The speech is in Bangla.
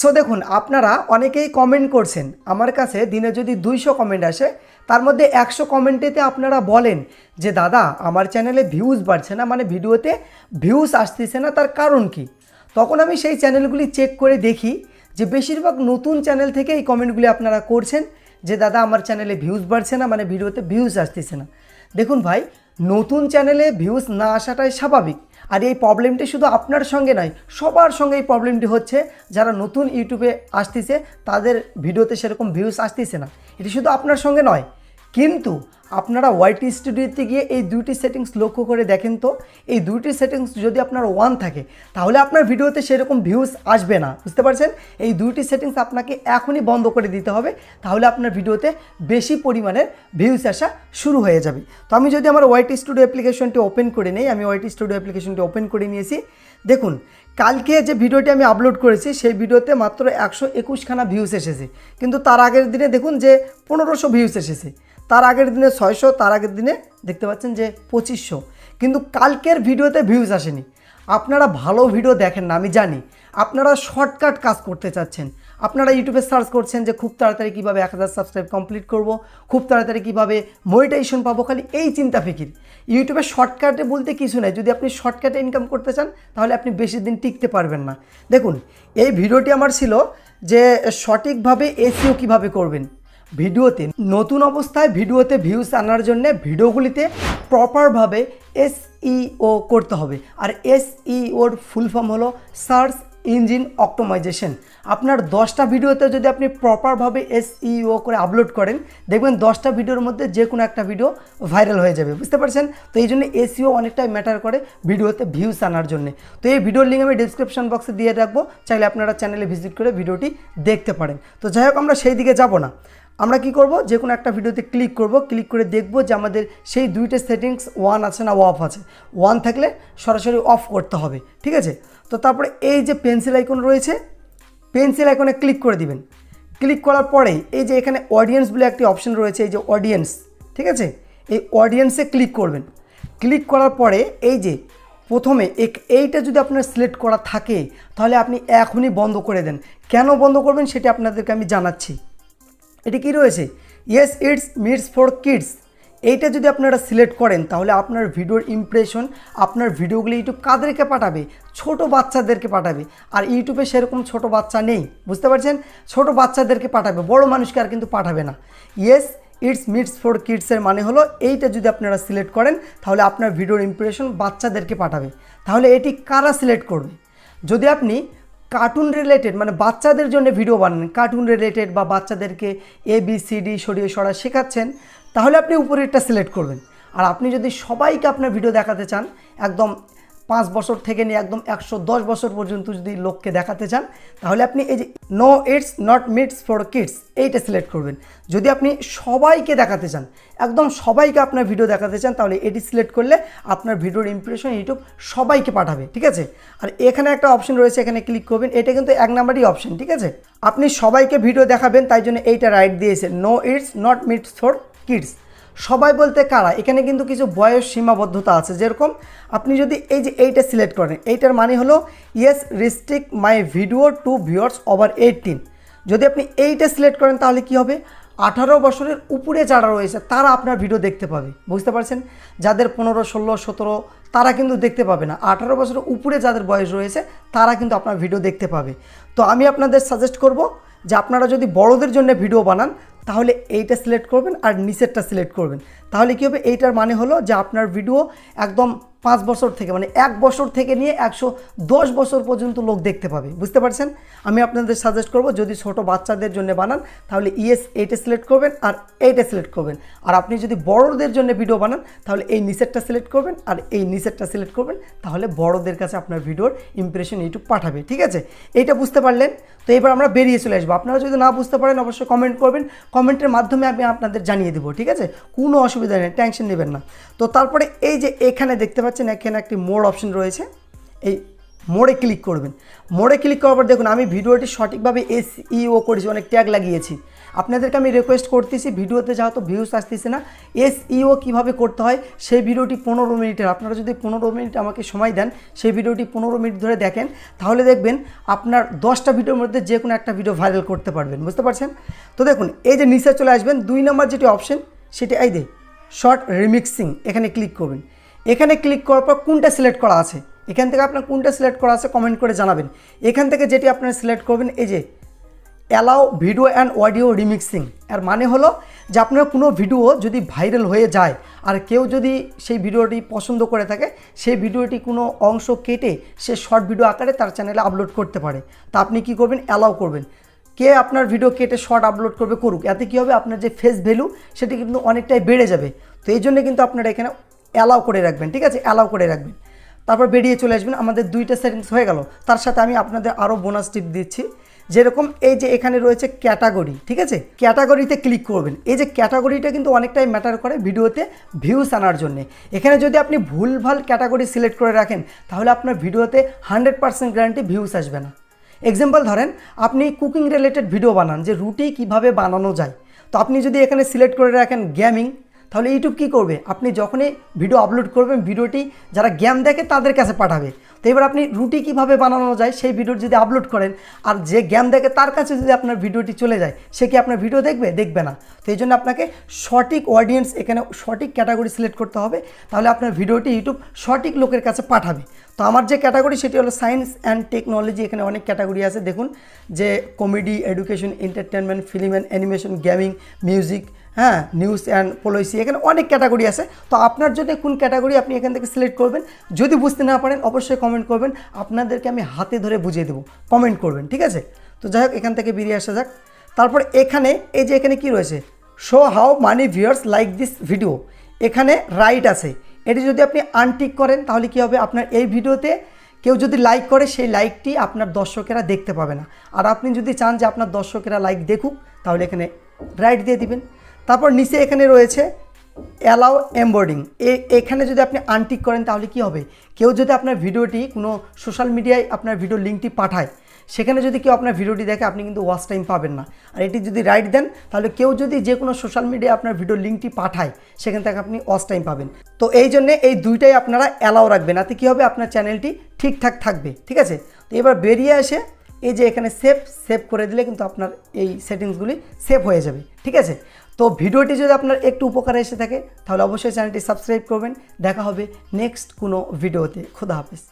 সো দেখুন, আপনারা অনেকেই কমেন্ট করছেন। আমার কাছে দিনে যদি দুইশো কমেন্ট আসে, তার মধ্যে একশো কমেন্টেতে আপনারা বলেন যে, দাদা, আমার চ্যানেলে ভিউজ বাড়ছে না। মানে ভিডিওতে ভিউজ আসতেছে না, তার কারণ কি? তখন আমি সেই চ্যানেলগুলি চেক করে দেখি যে, বেশিরভাগ নতুন চ্যানেল থেকে এই কমেন্টগুলি আপনারা করছেন যে, দাদা, আমার চ্যানেলে ভিউজ বাড়ছে না। মানে ভিডিওতে ভিউজ আসতেছে না। দেখুন ভাই, নতুন চ্যানেলে ভিউজ না আসাটাই স্বাভাবিক। আর এই প্রবলেমটি শুধু আপনার সঙ্গে নয়, সবার সঙ্গে এই প্রবলেমটি হচ্ছে, যারা নতুন ইউটিউবে আসতেছে, তাদের ভিডিওতে সেরকম ভিউজ আসতেছে না। এটি শুধু আপনার সঙ্গে নয়, কিন্তু আপনারা ওয়াইটি স্টুডিওতে গিয়ে এই দুইটি সেটিংস লক্ষ্য করে দেখেন তো। এই দুইটি সেটিংস যদি আপনার ওয়ান থাকে, তাহলে আপনার ভিডিওতে সেরকম ভিউজ আসবে না। বুঝতে পারছেন? এই দুইটি সেটিংস আপনাকে এখনই বন্ধ করে দিতে হবে, তাহলে আপনার ভিডিওতে বেশি পরিমাণের ভিউজ আসা শুরু হয়ে যাবে। তো আমি যদি আমার ওয়াইটি স্টুডিও অ্যাপ্লিকেশনটি ওপেন করে নেই, আমি ওয়াইটি স্টুডিও অ্যাপ্লিকেশনটি ওপেন করে নিয়েছি। দেখুন, কালকে যে ভিডিওটি আমি আপলোড করেছি, সেই ভিডিওতে মাত্র একশো একুশখানা ভিউজ এসেছে। কিন্তু তার আগের দিনে দেখুন যে পনেরোশো ভিউজ এসেছে। তার আগের দিনে ছয়শো, তার আগের দিনে দেখতে পাচ্ছেন যে পঁচিশশো। কিন্তু কালকের ভিডিওতে ভিউজ আসেনি। আপনারা ভালো ভিডিও দেখেন না, আমি জানি। আপনারা শর্টকাট কাজ করতে চাচ্ছেন। আপনারা ইউটিউবে সার্চ করছেন যে খুব তাড়াতাড়ি কীভাবে এক হাজার সাবস্ক্রাইব কমপ্লিট করব, খুব তাড়াতাড়ি কীভাবে মনিটাইজেশন পাবো, খালি এই চিন্তা ফিকির। ইউটিউবে শর্টকাটে বলতে কিছু নেই। যদি আপনি শর্টকাটে ইনকাম করতে চান, তাহলে আপনি বেশি দিন টিকতে পারবেন না। দেখুন, এই ভিডিওটি আমার ছিল যে সঠিকভাবে এসিও কীভাবে করবেন। ভিডিওতে, নতুন অবস্থায় ভিডিওতে ভিউজ আনার জন্য ভিডিওগুলিতে প্রপারভাবে এসইও করতে হবে। আর এসইওর ফুল ফর্ম হলো সার্চ ইঞ্জিন অপটোমাইজেশন আপনার দশটা ভিডিওতে যদি আপনি প্রপারভাবে এসইও করে আপলোড করেন, দেখবেন দশটা ভিডিওর মধ্যে যে কোনো একটা ভিডিও ভাইরাল হয়ে যাবে। বুঝতে পারছেন? তো এই জন্য এসইও অনেকটাই ম্যাটার করে ভিডিওতে ভিউজ আনার জন্য। তো এই ভিডিওর লিঙ্ক আমি ডিসক্রিপশন বক্সে দিয়ে রাখব। চাইলে আপনারা চ্যানেলে ভিজিট করে ভিডিওটি দেখতে পারেন। তো যাই হোক, আমরা সেই দিকে যাব না। আমরা কি করব? যে কোনো একটা ভিডিওতে ক্লিক করব। ক্লিক করে দেখব যে আমাদের সেই দুইটা সেটিংস ওয়ান আছে না অফ আছে। ওয়ান থাকলে সরাসরি অফ করতে হবে। ঠিক আছে? তো তারপরে এই যে পেন্সিল আইকন রয়েছে, পেন্সিল আইকনে ক্লিক করে দিবেন। ক্লিক করার পরেই এই যে এখানে অডিয়েন্স বলে একটি অপশন রয়েছে, এই যে অডিয়েন্স। ঠিক আছে? এই অডিয়েন্সে ক্লিক করবেন। ক্লিক করার পরে এই যে প্রথমে এক- এইটা যদি আপনার সিলেক্ট করা থাকে, তাহলে আপনি এখনই বন্ধ করে দেন। কেন বন্ধ করবেন সেটা আপনাদেরকে আমি জানাচ্ছি। এটি কি রয়েছে? Yes it's made for kids এইটা যদি আপনারা সিলেক্ট করেন, তাহলে আপনার ভিডিওর ইমপ্রেশন আপনার ভিডিওগুলি ইউটিউব কাদেরকে পাঠাবে? ছোট বাচ্চাদেরকে পাঠাবে। আর ইউটিউবে সেরকম ছোট বাচ্চা নেই, বুঝতে পারছেন? ছোট বাচ্চাদেরকে পাঠাবে, বড় মানুষকে আর কিন্তু পাঠাবে না। ইয়েস ইটস মিটস ফর কিডসের মানে হলো এইটা যদি আপনারা সিলেক্ট করেন, তাহলে আপনার ভিডিওর ইমপ্রেশন বাচ্চাদেরকে পাঠাবে। তাহলে এটি কারা সিলেক্ট করবে? যদি আপনি কার্টুন রিলেটেড মানে বাচ্চাদের জন্য ভিডিও বানান কার্টুন রিলেটেড বা বাচ্চাদেরকে এ বি সি ডি সরিয়ে সরা শেখাচ্ছেন, তাহলে আপনি উপরেরটা সিলেক্ট করবেন। আর আপনি যদি সবাইকে আপনার ভিডিও দেখাতে চান, একদম পাঁচ বছর থেকে নিয়ে একদম একশো দশ বছর পর্যন্ত যদি লোককে দেখাতে চান, তাহলে আপনি এই যে no it's not made for kids এইটা সিলেক্ট করবেন। যদি আপনি সবাইকে দেখাতে চান, একদম সবাইকে আপনার ভিডিও দেখাতে চান, তাহলে এটি সিলেক্ট করলে আপনার ভিডিওর ইমপ্রেশন ইউটিউব সবাইকে পাঠাবে, ঠিক আছে? আর এখানে একটা অপশন রয়েছে, এখানে ক্লিক করবেন, এটা কিন্তু এক নাম্বারই অপশন ঠিক আছে? আপনি সবাইকে ভিডিও দেখাবেন, তাই জন্য এইটা রাইট দিয়েছে no it's not made for kids সবাই বলতে কারা? এখানে কিন্তু কিছু বয়স সীমাবদ্ধতা আছে। যেরকম আপনি যদি এই যে এইটা সিলেক্ট করেন, এইটার মানে হলো yes restrict my video to viewers over eighteen যদি আপনি এইটা সিলেক্ট করেন, তাহলে কি হবে? আঠারো বছরের উপরে যারা রয়েছে, তারা আপনার ভিডিও দেখতে পাবে। বুঝতে পারছেন? যাদের পনেরো, ষোলো, সতেরো, তারা কিন্তু দেখতে পাবে না। আঠারো বছরের উপরে যাদের বয়স রয়েছে, তারা কিন্তু আপনার ভিডিও দেখতে পাবে। তো আমি আপনাদের সাজেস্ট করব যে আপনারা যদি বড়দের জন্য ভিডিও বানান তাহলে এইটা সিলেক্ট করবেন আর নিচেরটা সিলেক্ট করবেন। তাহলে কী হবে? এইটার মানে হলো যে আপনার ভিডিও একদম পাঁচ বছর থেকে মানে এক বছর থেকে নিয়ে একশো দশ বছর পর্যন্ত লোক দেখতে পাবে। বুঝতে পারছেন? আমি আপনাদের সাজেস্ট করব, যদি ছোট বাচ্চাদের জন্য বানান, তাহলে ইএস এইটা সিলেক্ট করবেন আর এইটা সিলেক্ট করবেন। আর আপনি যদি বড়দের জন্য ভিডিও বানান, তাহলে এই নিচেরটা সিলেক্ট করবেন আর এই নিচেরটা সিলেক্ট করবেন, তাহলে বড়দের কাছে আপনার ভিডিওর ইমপ্রেশন ইউটিউব পাঠাবে, ঠিক আছে? এইটা বুঝতে পারলেন? তো এবার আমরা বেরিয়ে চলে আসব। আপনারা যদি না বুঝতে পারেন, অবশ্যই কমেন্ট করবেন। কমেন্টের মাধ্যমে আমি আপনাদের জানিয়ে দেবো, ঠিক আছে? কোনো অসুবিধা নেই, টেনশন নেবেন না। তো তারপরে এই যে এখানে দেখতে পাচ্ছেন এখানে একটি মোড অপশন রয়েছে। এই মোড়ে ক্লিক করবেন। মোড়ে ক্লিক করার পর দেখুন, আমি ভিডিওটি সঠিকভাবে এসইও করেছি, অনেক ট্যাগ লাগিয়েছি। আপনাদেরকে আমি রিকোয়েস্ট করতেছি, ভিডিওতে যেহেতু ভিউস আসতেছে না এসইও কীভাবে করতে হয়, সেই ভিডিওটি পনেরো মিনিটের। আপনারা যদি পনেরো মিনিট আমাকে সময় দেন, সেই ভিডিওটি পনেরো মিনিট ধরে দেখেন, তাহলে দেখবেন আপনার দশটা ভিডিওর মধ্যে যে কোনো একটা ভিডিও ভাইরাল করতে পারবেন। বুঝতে পারছেন? তো দেখুন, এই যে নিচে চলে আসবেন, দুই নম্বর যেটি অপশন সেটি এই দে শর্ট রিমিক্সিং এখানে ক্লিক করবেন। এখানে ক্লিক করার পর কোনটা সিলেক্ট করা আছে? এখান থেকে আপনার কোনটা সিলেক্ট করা আছে কমেন্ট করে জানাবেন। এখান থেকে যেটি আপনারা সিলেক্ট করবেন, এই যে allow video and audio remixing এর মানে হলো যে আপনার কোনো ভিডিও যদি ভাইরাল হয়ে যায় আর কেউ যদি সেই ভিডিওটি পছন্দ করে থাকে, সেই ভিডিওটি কোনো অংশ কেটে সে শর্ট ভিডিও আকারে তার চ্যানেলে আপলোড করতে পারে। তা আপনি কি করবেন? অ্যালাউ করবেন। কে আপনার ভিডিও কেটে শর্ট আপলোড করবে, করুক। এতে কী হবে? আপনার যে ফেস ভ্যালু সেটি কিন্তু অনেকটাই বেড়ে যাবে। তো এই জন্য কিন্তু আপনারা এখানে অ্যালাউ করে রাখবেন, ঠিক আছে? অ্যালাউ করে রাখবেন। তারপর বেরিয়ে চলে আসবেন, আমাদের দুইটা সেটিংস হয়ে গেল। তার সাথে আমি আপনাদের আরও বোনাস টিপ দিচ্ছি। যেরকম এই যে এখানে রয়েছে ক্যাটাগরি ঠিক আছে? ক্যাটাগরিতে ক্লিক করবেন। এই যে ক্যাটাগরিটা কিন্তু অনেকটাই ম্যাটার করে ভিডিওতে ভিউস আনার জন্য। এখানে যদি আপনি ভুলভাল ক্যাটাগরি সিলেক্ট করে রাখেন, তাহলে আপনার ভিডিওতে হান্ড্রেড পার্সেন্ট গ্যারান্টি ভিউস আসবে না। এক্সাম্পল ধরেন, আপনি কুকিং রিলেটেড ভিডিও বানান, যে রুটি কীভাবে বানানো যায়। তো আপনি যদি এখানে সিলেক্ট করে রাখেন গেমিং তাহলে ইউটিউব কী করবে? আপনি যখনই ভিডিও আপলোড করবেন ভিডিওটি যারা গেম দেখে তাদের কাছে পাঠাবে। তো এবার আপনি রুটি কীভাবে বানানো যায়, সেই ভিডিও যদি আপলোড করেন, আর যে গেম দেখে তার কাছে যদি আপনার ভিডিওটি চলে যায়, সে কি আপনার ভিডিও দেখবে? দেখবে না। তো এই জন্য আপনাকে সঠিক অডিয়েন্স এখানে সঠিক ক্যাটাগরি সিলেক্ট করতে হবে। তাহলে আপনার ভিডিওটি ইউটিউব সঠিক লোকের কাছে পাঠাবে। তো আমার যে ক্যাটাগরি সেটি হলো সায়েন্স অ্যান্ড টেকনোলজি এখানে অনেক ক্যাটাগরি আছে। দেখুন, যে comedy education entertainment film and animation gaming music হ্যাঁ নিউজ অ্যান্ড পলিসি এখানে অনেক ক্যাটাগরি আছে। তো আপনার জন্য কোন ক্যাটাগরি আপনি এখান থেকে সিলেক্ট করবেন, যদি বুঝতে না পারেন, অবশ্যই কমেন্ট করবেন। আপনাদেরকে আমি হাতে ধরে বুঝিয়ে দেবো। কমেন্ট করবেন, ঠিক আছে? তো যাই হোক, এখান থেকে বেরিয়ে আসা যাক। তারপর এখানে, এই যে এখানে কি রয়েছে? Show how many viewers like this video এখানে রাইট আছে। এটি যদি আপনি আনটিক করেন, তাহলে কি হবে? আপনার এই ভিডিওতে কেউ যদি লাইক করে, সেই লাইকটি আপনার দর্শকেরা দেখতে পাবে না। আর আপনি যদি চান যে আপনার দর্শকেরা লাইক দেখুক, তাহলে এখানে রাইট দিয়ে দিবেন। তারপর নিচে এখানে রয়েছে অ্যালাউ এম্বোর্ডিং এখানে যদি আপনি আনটিক করেন তাহলে কি হবে? কেউ যদি আপনার ভিডিওটি কোনো সোশ্যাল মিডিয়ায় আপনার ভিডিও লিঙ্কটি পাঠায়, সেখানে যদি কেউ আপনার ভিডিওটি দেখে, আপনি কিন্তু ওয়াচ টাইম পাবেন না। আর এটি যদি রাইট দেন, তাহলে কেউ যদি যে কোনো সোশ্যাল মিডিয়ায় আপনার ভিডিও লিঙ্কটি পাঠায়, সেখান থেকে আপনি ওয়াচ টাইম পাবেন। তো এই জন্যে এই দুইটাই আপনারা অ্যালাউ রাখবেন। তাতে কী হবে? আপনার চ্যানেলটি ঠিকঠাক থাকবে। ঠিক আছে? তো এবার বেরিয়ে এসে এই যে এখানে সেভ সেভ করে দিলে কিন্তু আপনার এই সেটিংসগুলি সেভ হয়ে যাবে। ঠিক আছে? তো ভিডিওটি যদি আপনার একটু উপকার এসে থাকে, তাহলে অবশ্যই চ্যানেলটি সাবস্ক্রাইব করবেন। দেখা হবে নেক্সট কোনো ভিডিওতে। খুদা হাফিজ।